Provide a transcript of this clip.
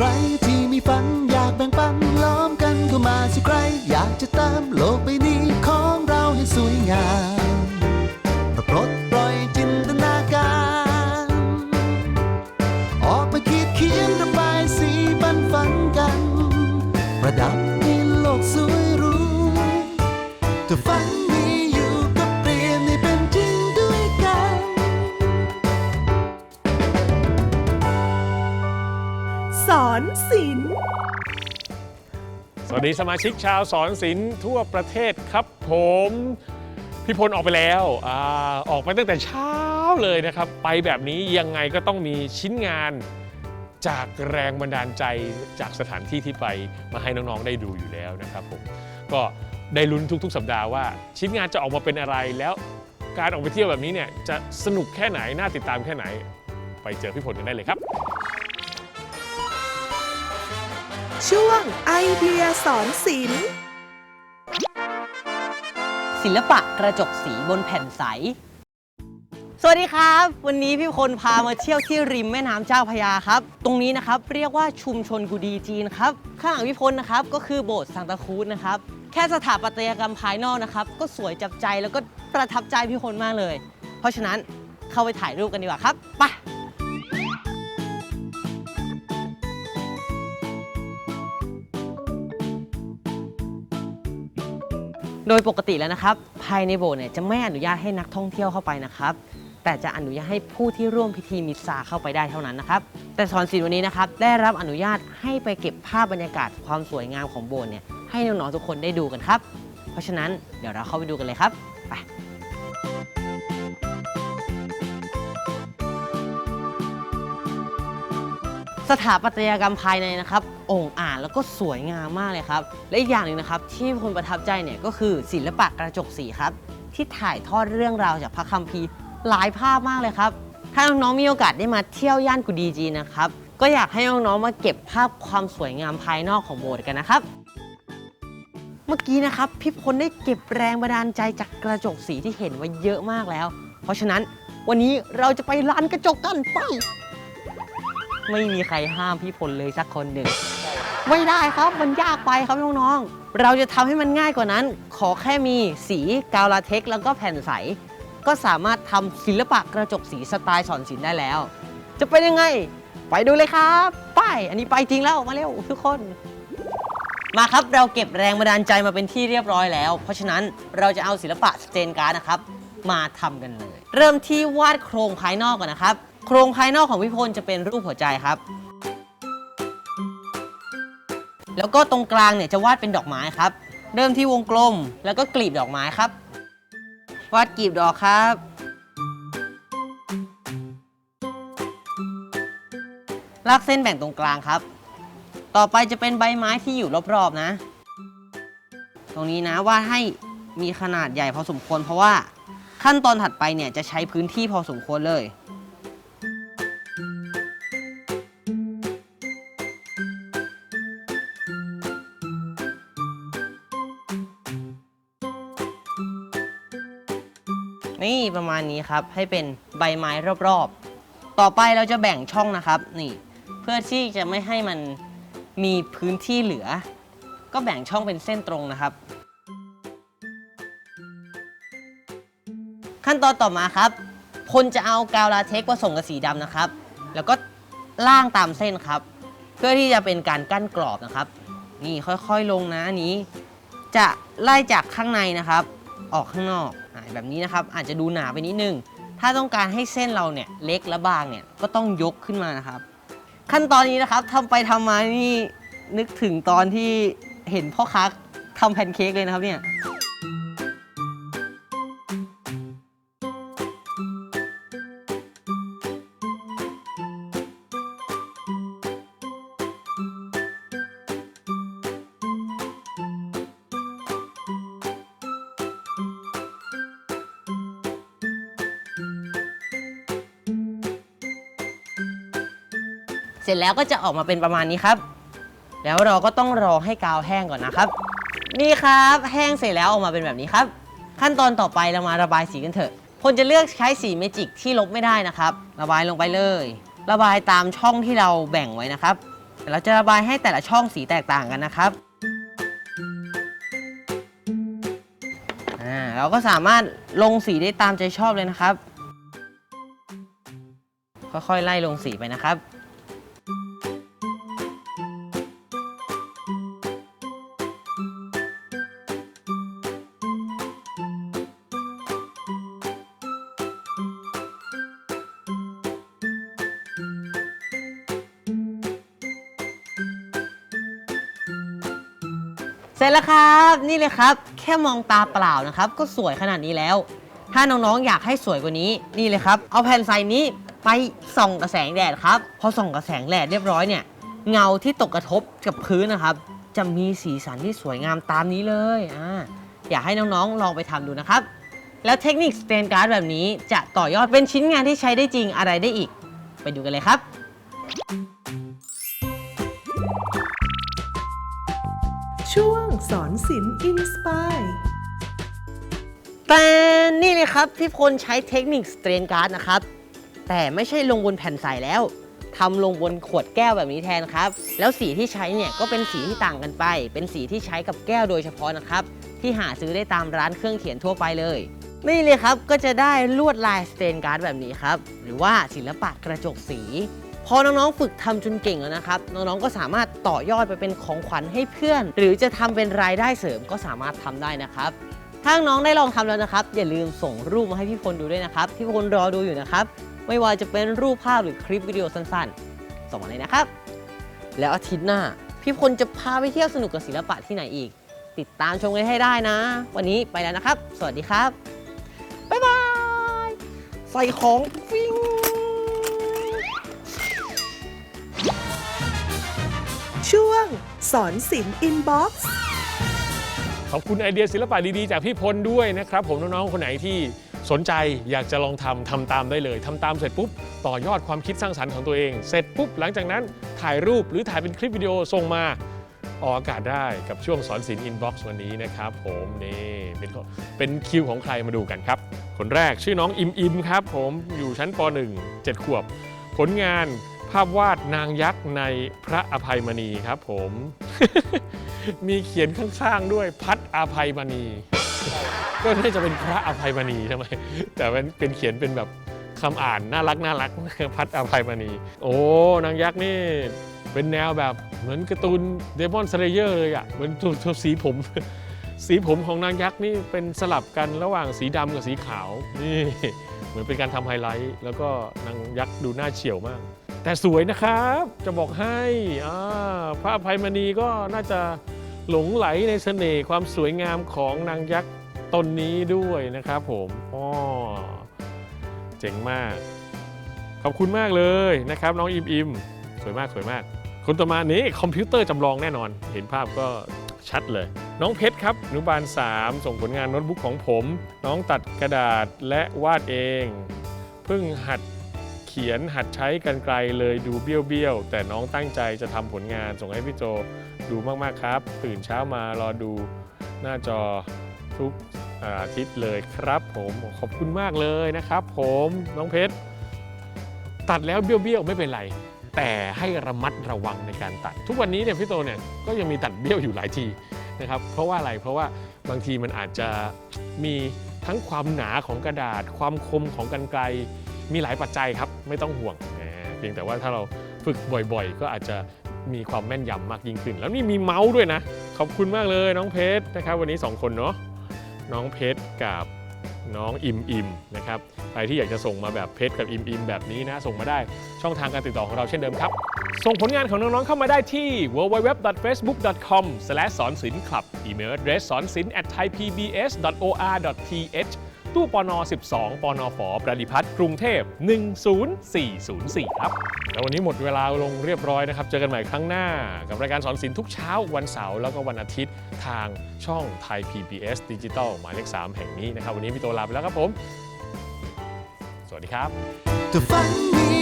ใครที่มีฝันอยากแบ่งปันล้อมกันเข้ามาสิใคร อยากจะเติมโลกใบนี้ของเราให้สวยงาม วัสดีสมาชิกชาวสอนศิลป์ทั่วประเทศครับผมพี่พลออกไปแล้วอออกไปตั้งแต่เช้าเลยนะครับ ไปแบบนี้ยังไงก็ต้องมีชิ้นงานจากแรงบันดาลใจจากสถานที่ที่ไปมาให้น้องๆได้ดูอยู่แล้วนะครับผมก็ได้ลุ้นทุกๆ สัปดาห์ว่า ชิ้นงานจะออกมาเป็นอะไรแล้วการออกไปเที่ยวแบบนี้เนี่ยจะสนุกแค่ไหนน่าติดตามแค่ไหน ไปเจอพี่พลกันได้เลยครับ ช่วงไอเดียสอนศิลป์ศิลปะกระจกสีบนแผ่นใส สวัสดีครับ วันนี้พี่คนพามาเที่ยวที่ริมแม่น้ำเจ้าพระยาครับ ตรงนี้นะครับเรียกว่าชุมชนกุดีจีนครับ ข้างหลังพี่พลนะครับก็คือโบสถ์สังตะคูดนะครับ แค่สถาปัตยกรรมภายนอกนะครับ ก็สวยจับใจแล้วก็ประทับใจพี่คนมากเลย เพราะฉะนั้นเข้าไปถ่ายรูปกันดีกว่าครับไป โดยปกติแล้วนะครับ ภายในโบสถ์เนี่ยจะไม่อนุญาตให้นักท่องเที่ยวเข้าไปนะครับ แต่จะอนุญาตให้ผู้ที่ร่วมพิธีมิสซาเข้าไปได้เท่านั้นนะครับ แต่สอนศิลป์วันนี้นะครับ ได้รับอนุญาตให้ไปเก็บภาพบรรยากาศความสวยงามของโบสถ์เนี่ยให้น้องๆทุกคนได้ดูกันครับ เพราะฉะนั้นเดี๋ยวเราเข้าไปดูกันเลยครับไป สถาปัตยกรรมภายในนะครับองอ่านแล้วก็สวยงามมากเลยครับ และอีกอย่างหนึ่งนะครับที่คนประทับใจเนี่ยก็คือศิลปะกระจกสีครับ ที่ถ่ายทอดเรื่องราวจากพระคัมภีร์หลายภาพมากเลยครับ ถ้าน้องๆมีโอกาสได้มาเที่ยวย่านกุดีจีนนะครับ ก็อยากให้น้องๆมาเก็บภาพความสวยงามภายนอกของโบสถ์กันนะครับ เมื่อกี้นะครับพี่พลได้เก็บแรงบันดาลใจจากกระจกสีที่เห็นไว้เยอะมากแล้ว เพราะฉะนั้นวันนี้เราจะไปร้านกระจกกันไป ไม่มีใครห้ามพี่พลเลยสักคนหนึ่ง ไม่ได้ครับมันยากไปครับน้องๆ เราจะทำให้มันง่ายกว่านั้น ขอแค่มีสีกาวลาเทคแล้วก็แผ่นใส ก็สามารถทำศิลปะกระจกสีสไตล์สอนศิลป์ได้แล้ว จะเป็นยังไง ไปดูเลยครับไปอันนี้ไปจริงแล้วมาเร็วทุกคน มาครับเราเก็บแรงบันดาลใจมาเป็นที่เรียบร้อยแล้ว เพราะฉะนั้นเราจะเอาศิลปะสเตนการ์ดนะครับ มาทำกันเลย เริ่มที่วาดโครงภายนอกก่อนนะครับ โครงภายนอกของพี่พลจะเป็นรูปหัวใจครับ แล้วก็ตรงกลางเนี่ยจะวาดเป็นดอกไม้ครับ เริ่มที่วงกลมแล้วก็กลีบดอกไม้ครับ วาดกลีบดอกครับ ลากเส้นแบ่งตรงกลางครับ ต่อไปจะเป็นใบไม้ที่อยู่รอบๆนะ ตรงนี้นะวาดให้มีขนาดใหญ่พอสมควรเพราะว่าขั้นตอนถัดไปเนี่ยจะใช้พื้นที่พอสมควรเลย ประมาณนี้ครับ ให้เป็นใบไม้รอบๆ ต่อไปเราจะแบ่งช่องนะครับ นี่ เพื่อที่จะไม่ให้มันมีพื้นที่เหลือ ก็แบ่งช่องเป็นเส้นตรงนะครับ ขั้นตอนต่อมาครับพลจะเอากาวลาเทคซ์ผสมกับสีดำนะครับ แล้วก็ล่างตามเส้นครับ เพื่อที่จะเป็นการกั้นกรอบนะครับ นี่ค่อยๆลงนะอันนี้ จะไล่จากข้างในนะครับ ออกข้างนอกายแบบนี้นะครับ อาจจะดูหนาไปนิดนึง ถ้าต้องการให้เส้นเราเนี่ยเล็กและบางเนี่ยก็ต้องยกขึ้นมานะครับ ขั้นตอนนี้นะครับทำไปทำมานี่นึกถึงตอนที่เห็นพ่อค้าทำแพนเค้กเลยนะครับเนี่ย สร็จแล้วก็จะออกมาเป็นประมาณนี้ครับ แล้วเราก็ต้องรอให้กาวแห้งก่อนนะครับ นี่ครับแห้งเสร็จแล้วออกมาเป็นแบบนี้ครับ ขั้นตอนต่อไปเรามาระบายสีกันเถอะพลจะเลือกใช้สีเมจิกที่ลบไม่ได้นะครับ ระบายลงไปเลย ระบายตามช่องที่เราแบ่งไว้นะครับเราจะระบายให้แต่ละช่องสีแตกต่างกันนะครับอ่าเราก็สามารถลงสีได้ตามใจชอบเลยนะครับ ค่อยๆ ไล่ลงสีไปนะครับ เสร็จแล้วครับนี่เลยครับ แค่มองตาเปล่านะครับ ก็สวยขนาดนี้แล้ว ถ้าน้องๆอยากให้สวยกว่านี้นี่เลยครับ เอาแผ่นใสนี้ไปส่องกระแสงแดดครับพอส่องกระแสงแดดเรียบร้อยเนี่ยเงาที่ตกกระทบกับพื้นนะครับ จะมีสีสันที่สวยงามตามนี้เลยอ่าอยากให้น้องๆลองไปทำดูนะครับ แล้วเทคนิคสเตนการ์ดแบบนี้จะต่อยอดเป็นชิ้นงานที่ใช้ได้จริงอะไรได้อีก ไปดูกันเลยครับ สอนศิลป์อินสปายแต่นี่เลยครับพี่พลใช้เทคนิคสเตรนการ์ดนะครับ แต่ไม่ใช่ลงบนแผ่นใสแล้วทำลงบนขวดแก้วแบบนี้แทนครับ แล้วสีที่ใช้เนี่ยก็เป็นสีที่ต่างกันไป เป็นสีที่ใช้กับแก้วโดยเฉพาะนะครับ ที่หาซื้อได้ตามร้านเครื่องเขียนทั่วไปเลย นี่เลยครับก็จะได้ลวดลายสเตนการ์ดแบบนี้ครับ หรือว่าศิลปะกระจกสี พอน้องๆฝึกทำจนเก่งแล้วนะครับ น้องๆก็สามารถต่อยอดไปเป็นของขวัญให้เพื่อน หรือจะทำเป็นรายได้เสริมก็สามารถทำได้นะครับถ้าน้องได้ลองทำแล้วนะครับ อย่าลืมส่งรูปมาให้พี่พลดูด้วยนะครับ พี่พลรอดูอยู่นะครับ ไม่ว่าจะเป็นรูปภาพหรือคลิปวิดีโอสั้นๆ ส่งมาเลยนะครับ แล้วอาทิตย์หน้า พี่พลจะพาไปเที่ยวสนุกกับศิลปะที่ไหนอีก ติดตามชมกันให้ได้นะ วันนี้ไปแล้วนะครับ สวัสดีครับบ๊ายบายใส่ของฟิ้ง ช่วง สอนศิลป์อินบ็อกซ์ ขอบคุณไอเดียศิลปะดีๆ จากพี่พลด้วยนะครับ ผมน้องๆคนไหนที่สนใจอยากจะลองทำทำตามได้เลยทำตามเสร็จปุ๊บ ต่อยอดความคิดสร้างสรรค์ของตัวเอง เสร็จปุ๊บ หลังจากนั้นถ่ายรูปหรือถ่ายเป็นคลิปวิดีโอส่งมา ออกอากาศได้กับช่วงสอนศิลป์อินบ็อกซ์วันนี้นะครับผมนี่เป็นข้อเป็นคิวของใครมาดูกันครับ คนแรกชื่อน้องอิมอิมครับผมอยู่ชั้นป .1 7ขวบ ผลงาน ภาพวาดนางยักษ์ในพระอภัยมณีครับผม มีเขียนข้างๆด้วยพัดอภัยมณี ก็น่าจะเป็นพระอภัยมณีทำไม แต่เป็นเป็นเขียนเป็นแบบคำอ่านน่ารักน่ารักพัดอภัยมณี โอ้นางยักษ์นี่เป็นแนวแบบเหมือนการ์ตูนเดมอนสเลเยอร์เลยอะเหมือนตัวสีผม สีผมของนางยักษ์นี่เป็นสลับกันระหว่างสีดำกับสีขาวนี่เหมือนเป็นการทำไฮไลท์ แล้วก็นางยักษ์ดูน่าเฉียวมาก แต่สวยนะครับจะบอกให้พระอภัยมณีก็น่าจะหลงไหลในเสน่ห์ความสวยงามของนางยักษ์ตนนี้ด้วยนะครับผมอ๋อเจ๋งมาก ขอบคุณมากเลยนะครับ น้องอิมอิมสวยมากสวยมาก คนต่อมานี้คอมพิวเตอร์จำลองแน่นอน เห็นภาพก็ชัดเลย น้องเพชรครับอนุบาล 3 ส่งผลงานโน้ตบุ๊กของผม น้องตัดกระดาษและวาดเอง เพิ่งหัด เขียนหัดใช้กันไกลเลยดูเบี้ยวๆ แต่น้องตั้งใจจะทำผลงานส่งให้พี่โจดูมากๆครับ ตื่นเช้ามารอดูหน้าจอทุกอาทิตย์เลยครับผมขอบคุณมากเลยนะครับ ผมน้องเพชรตัดแล้วเบี้ยวๆ ไม่เป็นไร แต่ให้ระมัดระวังในการตัด ทุกวันนี้เนี่ยพี่โตเนี่ยก็ยังมีตัดเบี้ยวอยู่หลายทีนะครับเพราะว่าอะไรเพราะว่าบางทีมันอาจจะมีทั้งความหนาของกระดาษ ความคมของกันไกลมีหลายปัจจัยครับ ไม่ต้องห่วงเพียงแต่ว่าถ้าเราฝึกบ่อยๆ ก็อาจจะมีความแม่นยำมากยิ่งขึ้น แล้วนี่มีเมาส์ด้วยนะ ขอบคุณมากเลยน้องเพชรนะครับ วันนี้ 2 คนเนาะน้องเพชรกับน้องอิมอิมนะครับใครที่อยากจะส่งมาแบบเพชรกับอิมอิมแบบนี้นะ ส่งมาได้ช่องทางการติดต่อของเราเช่นเดิมครับ ส่งผลงานของน้อง ๆ เข้ามาได้ที่ www.facebook.com สอนศิลป์คลับอีเมล address สอนศิลป์ at thaipbs.or.th ตู้ปน 12 ปนฝประดิพัฒน์กรุงเทพ 10404 ครับ แล้ววันนี้หมดเวลาลงเรียบร้อยนะครับ เจอกันใหม่ครั้งหน้า กับรายการสอนศิลป์ทุกเช้าวันเสาร์แล้วก็วันอาทิตย์ทางช่องไทย PBS ดิจิตอลหมายเลข 3 แห่งนี้นะครับ วันนี้พี่โตลาไปแล้วครับผม สวัสดีครับถ้าฝันมี